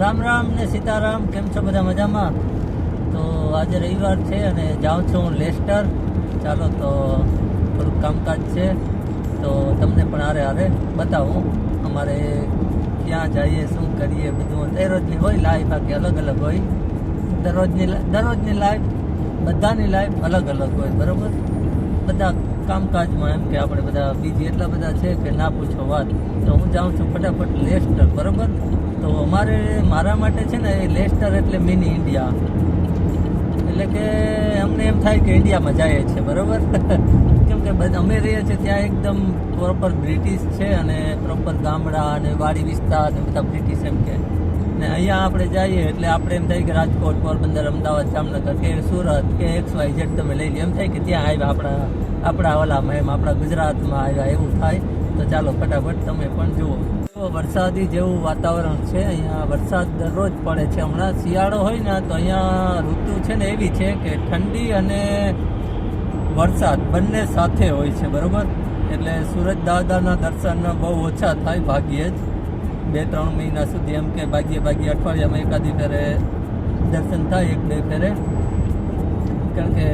રામ રામ ને સીતારામ, કેમ છો બધા મજામાં? તો આજે રવિવાર છે અને જાઉં છું હું લેસ્ટર. ચાલો તો થોડુંક કામકાજ છે. તો તમને પણ આરે આરે બતાવું અમારે ક્યાં જઈએ, શું કરીએ બધું દરરોજની હોય લાઈફ આખી અલગ અલગ હોય? દરરોજની દરરોજની લાઈફ બધાની લાઈફ અલગ અલગ હોય, બરોબર? બધા કામકાજમાં એમ કે આપણે બધા બીજી એટલા બધા છે કે ના પૂછો વાત. તો હું જાઉં છું ફટાફટ લેસ્ટર બરોબર? તો અમારે મારા માટે છે ને એ લેસ્ટર એટલે મિની ઇન્ડિયા એટલે કે અમને એમ થાય કે ઇન્ડિયામાં જઈએ છીએ બરોબર? કેમ કે અમે રહીએ છીએ ત્યાં એકદમ પ્રોપર બ્રિટિશ છે અને પ્રોપર ગામડા અને વાડી વિસ્તાર બધા બ્રિટિશ એમ કે. ને અહીંયા આપણે જઈએ એટલે આપણે એમ થાય કે રાજકોટ, પોરબંદર, અમદાવાદ, જામનગર કે સુરત કે એક્સ વાય ઝેડ તમે લઈ લો એમ થાય કે ત્યાં આવ્યા આપણા આપણા ઓલામાં એમ, આપણા ગુજરાતમાં આવ્યા એવું થાય, તો ચાલો ફટાફટ તમે પણ જુઓ. વરસાદી જેવું વાતાવરણ છે, અહીંયા વરસાદ દરરોજ પડે છે. હમણાં શિયાળો હોય ને, તો અહીંયા ઋતુ છે ને એવી છે કે ઠંડી અને વરસાદ બંને સાથે હોય છે, બરાબર? એટલે સુરત દાદાના દર્શન બહુ ઓછા થાય, ભાગ્યે જ. બે ત્રણ મહિના સુધી એમ કે ભાગ્યે ભાગ્યે અઠવાડિયામાં એકાદી ફેરે દર્શન થાય, એક બે ફેરે. કારણ કે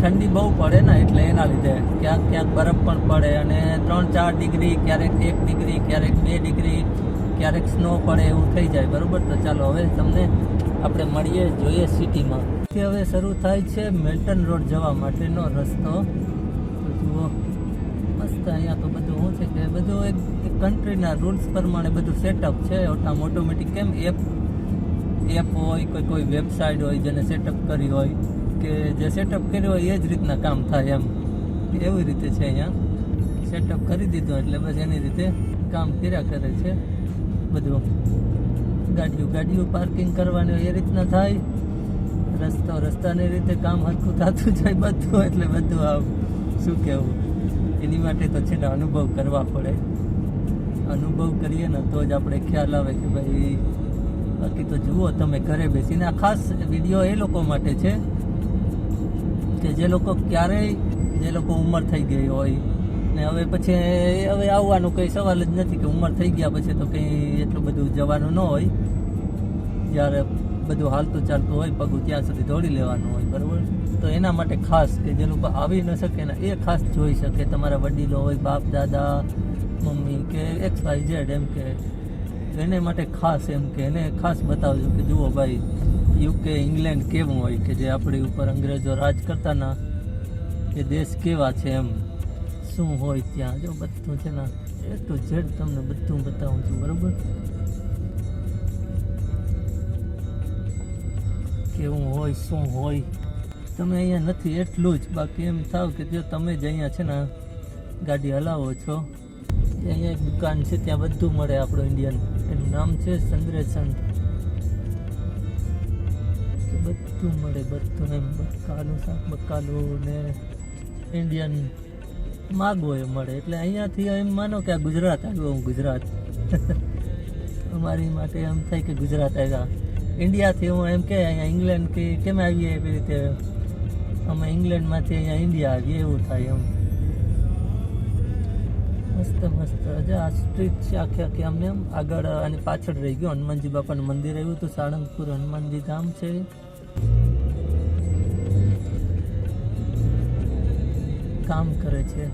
ઠંડી બહુ પડે ને એટલે એના લીધે ક્યાંક ક્યાંક બરફ પણ પડે અને ત્રણ ચાર ડિગ્રી, ક્યારેક એક ડિગ્રી, ક્યારેક બે ડિગ્રી, ક્યારેક સ્નો પડે એવું થઈ જાય. બરાબર? તો ચાલો હવે તમને આપણે મળીએ, જોઈએ સિટીમાં. હવે શરૂ થાય છે મેલ્ટન રોડ જવા માટેનો રસ્તો. જુઓ. મસ્ત અહીંયા તો બધું શું છે કે બધું એક કન્ટ્રીના રૂલ્સ પ્રમાણે બધું સેટઅપ છે. આમ ઓટોમેટિક કેમ એપ એપ હોય કોઈ કોઈ વેબસાઇટ હોય જેને સેટઅપ કરી હોય કે જે સેટઅપ કર્યું હોય એ જ રીતના કામ થાય એમ. એવી રીતે છે અહીંયા. સેટઅપ કરી દીધું એટલે બસ એની રીતે કામ કર્યા કરે છે બધું. ગાડીઓ ગાડીઓ પાર્કિંગ કરવાની હોય એ રીતના થાય. રસ્તો રસ્તાની રીતે કામ હરખું થતું જાય બધું એટલે બધું આવું શું કહેવું? એની માટે તો છે ને અનુભવ કરવા પડે. અનુભવ કરીએ ને તો જ આપણે ખ્યાલ આવે કે ભાઈ, બાકી તો જુઓ તમે ઘરે બેસીને. આ ખાસ વીડિયો એ લોકો માટે છે કે જે લોકો ક્યારેય, જે લોકો ઉંમર થઈ ગઈ હોય ને હવે પછી હવે આવવાનું કંઈ સવાલ જ નથી કે ઉંમર થઈ ગયા પછી તો કંઈ એટલું બધું જવાનું ન હોય. જ્યારે બધું હાલતું ચાલતું હોય, પગું ત્યાં સુધી દોડી લેવાનું હોય, બરાબર? તો એના માટે ખાસ કે જે લોકો આવી ન શકે ને એ ખાસ જોઈ શકે. તમારા વડીલો હોય, બાપ, દાદા, મમ્મી કે એક્સ વાય ઝેડ એમ કે, એને માટે ખાસ એમ કે, એને ખાસ બતાવજો કે જુઓ ભાઈ યુકે ઇંગ્લેન્ડ કેવું હોય કે જે આપણી ઉપર અંગ્રેજો રાજ કરતા ના એ દેશ કેવા છે એમ. શું હોય ત્યાં? જો બધું છે ને એ ટુ ઝેડ તમને બધું બતાવું છું, બરાબર? કેવું હોય, શું હોય, તમે અહીંયા નથી, એટલું જ. બાકી એમ થાવ કે જો તમે જ અહીંયા છે ને ગાડી હલાવો છો અહીંયા એક દુકાન છે, ત્યાં બધું મળે આપણું ઇન્ડિયન એનું નામ છે સંદ્રેશન બધું મળે, બધું એમ, બકાલું શાક, બકાલું ને ઇન્ડિયન માગવો એ મળે. એટલે અહીંયાથી એમ માનો કે આ ગુજરાત આવ્યો, હું ગુજરાત. અમારી માટે એમ થાય કે ગુજરાત આવ્યા. ઇન્ડિયાથી હું એમ કે અહીંયા ઇંગ્લેન્ડ કે કેમ આવીએ એવી રીતે? અમે ઇંગ્લેન્ડમાંથી અહીંયા ઇન્ડિયા આવીએ, એવું થાય એમ. મસ્ત મસ્ત. હજુ આ સ્ટ્રીટ છે આખી આખી અમને એમ આગળ અને પાછળ રહી ગયું. હનુમાનજી બાપાનું મંદિર આવ્યું હતું, સાળંગપુર હનુમાનજી ધામ છે. કામ કરે છે.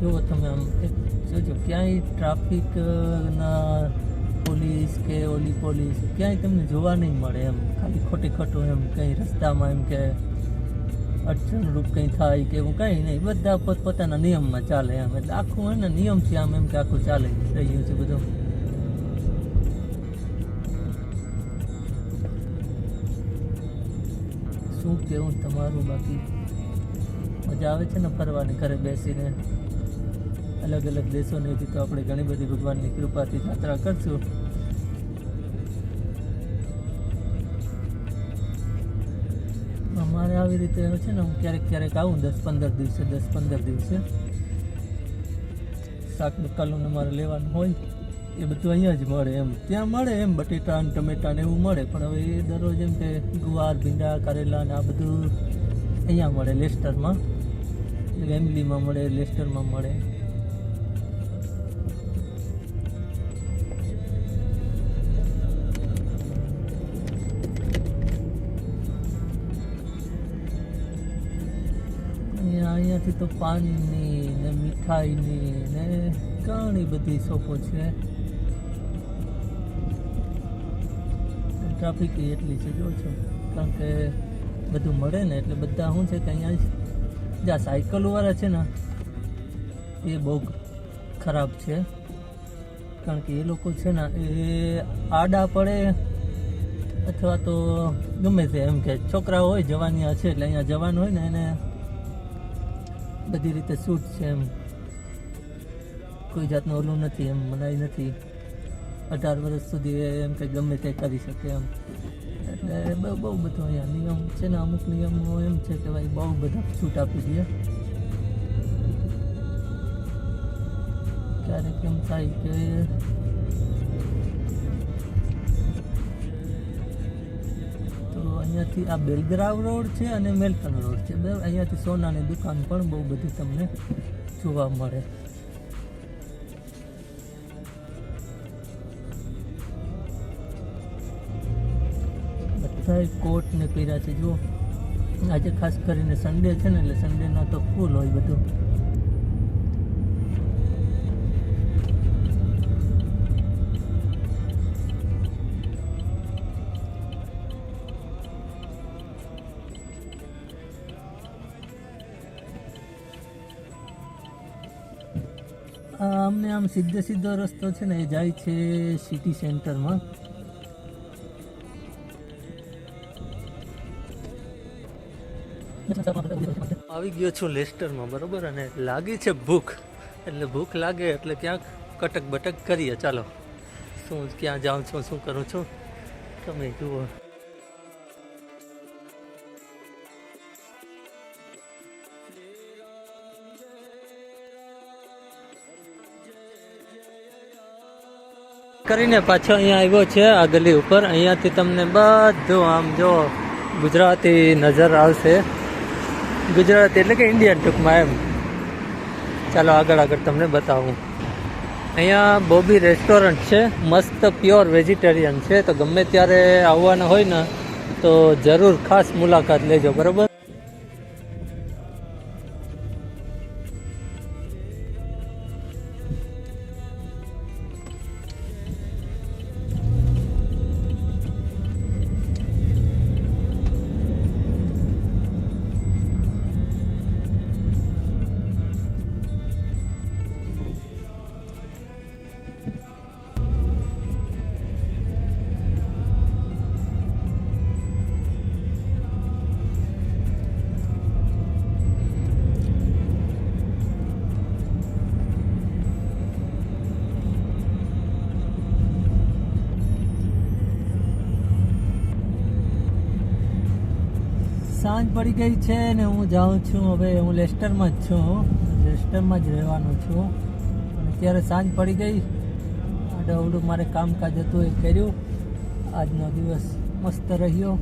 જુઓ તમે આમ જોજો, ક્યાંય ટ્રાફિક ના પોલીસ કે ઓલી પોલીસ, ક્યાંય તમને જોવા નહીં મળે એમ. ખાલી ખોટી ખોટું એમ કંઈ રસ્તામાં એમ કે અડચણરૂપ કંઈ થાય કે એવું કંઈ નહીં. બધા પોતપોતાના નિયમમાં ચાલે એમ. એટલે આખું હોય ને નિયમથી આમ એમ કે આખું ચાલે રહ્યું છે બધું. શું કેવું તમારું બાકી? મજા આવે છે ને ફરવાની, ઘરે બેસીને? અલગ અલગ દેશોની તો આપણે ઘણી બધી ભગવાનની કૃપાથી યાત્રા કરશું. અમારે આવી રીતે છે ને હું ક્યારેક ક્યારેક આવું, દસ પંદર દિવસે, દસ પંદર દિવસે. શાક બકાલું અમારે મારે લેવાનું હોય, એ બધું અહીંયા જ મળે એમ. ત્યાં મળે એમ, બટેટા ને ટમેટા ને એવું મળે, પણ હવે એ દરરોજ એમ કે ગુવાર, ભીંડા, કારેલા ને આ બધું અહીંયા મળે, લેસ્ટરમાં. વેમ્બલીમાં મળે, લેસ્ટરમાં મળે. અહીંયાથી તો પાનની ને મીઠાઈની ને ઘણી બધી શોપો છે. ટ્રાફિક એટલી છે, જો છો. કારણ કે બધું મળે ને એટલે બધા શું છે કે અહીંયા જ્યાં સાયકલવાળા છે ને, એ બહુ ખરાબ છે. કારણ કે એ લોકો છે ને, એ આડા પડે અથવા તો ગમે તે એમ કે છોકરા હોય, જવાની છે એટલે અહીંયા જવાનું હોય ને એને બધી રીતે સૂટ છે એમ. કોઈ જાતનું ઓલું નથી એમ, મનાઈ નથી. અઢાર વર્ષ સુધી એમ કે ગમે તે કરી શકે એમ. એટલે બહુ બહુ બધો અહીંયા નિયમ છે ને અમુક નિયમો એમ છે કે ભાઈ બહુ બધા છૂટ આપી દે ક્યારેક એમ થાય કે અહીંયાથી આ બેલગ્રાવ રોડ છે અને મેલકન રોડ છે. બરાબર અહીંયાથી સોનાની દુકાન પણ બહુ બધી તમને જોવા મળે. બધાય કોટ ને પહેર્યા છે. જુઓ, આજે ખાસ કરીને સન્ડે છે ને, એટલે સન્ડેના તો ફૂલ હોય બધું. અમને આમ સીધે સીધો રસ્તો છે ને એ જાય છે સિટી સેન્ટરમાં આવી ગયો છું લેસ્ટરમાં, બરોબર? અને લાગી છે ભૂખ. એટલે ભૂખ લાગે એટલે ક્યાંક કટક બટક કરીએ. ચાલો, શું, ક્યાં જાઉં છું, શું કરું છું? તમે જુઓ. કરીને પાછો અહીંયા આવ્યો છે, આ ગલી ઉપર. અહીંયાથી તમને બધું આમ જો ગુજરાતી નજર આવશે. ગુજરાતી એટલે કે ઇન્ડિયન ટૂંકમાં એમ. ચાલો આગળ આગળ તમને બતાવું. અહીંયા બોબી રેસ્ટોરન્ટ છે, મસ્ત પ્યોર વેજીટેરિયન છે. તો ગમે ત્યારે આવવાના હોય ને, તો જરૂર ખાસ મુલાકાત લેજો, બરોબર? સાંજ પડી ગઈ છે ને હું જાઉં છું. હવે હું લેસ્ટરમાં જ છું. લેસ્ટરમાં જ રહેવાનો છું. અને ત્યારે સાંજ પડી ગઈ. આડું મારે કામકાજ હતું, એ કર્યું. આજનો દિવસ મસ્ત રહ્યો.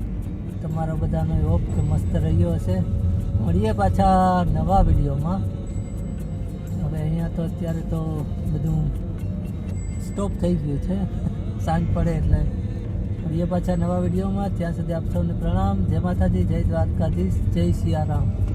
તમારા બધાનો હોપ કે મસ્ત રહ્યો હશે. મળીએ પાછા નવા વિડીયોમાં. હવે અહીંયા તો અત્યારે તો બધું સ્ટોપ થઈ ગયું છે. સાંજ પડે એટલે મળીએ પાછા નવા વિડીયોમાં. ત્યાં સુધી આપ સૌને પ્રણામ. જય માતાજી, જય દ્વારકાધીશ, જય સિયારામ.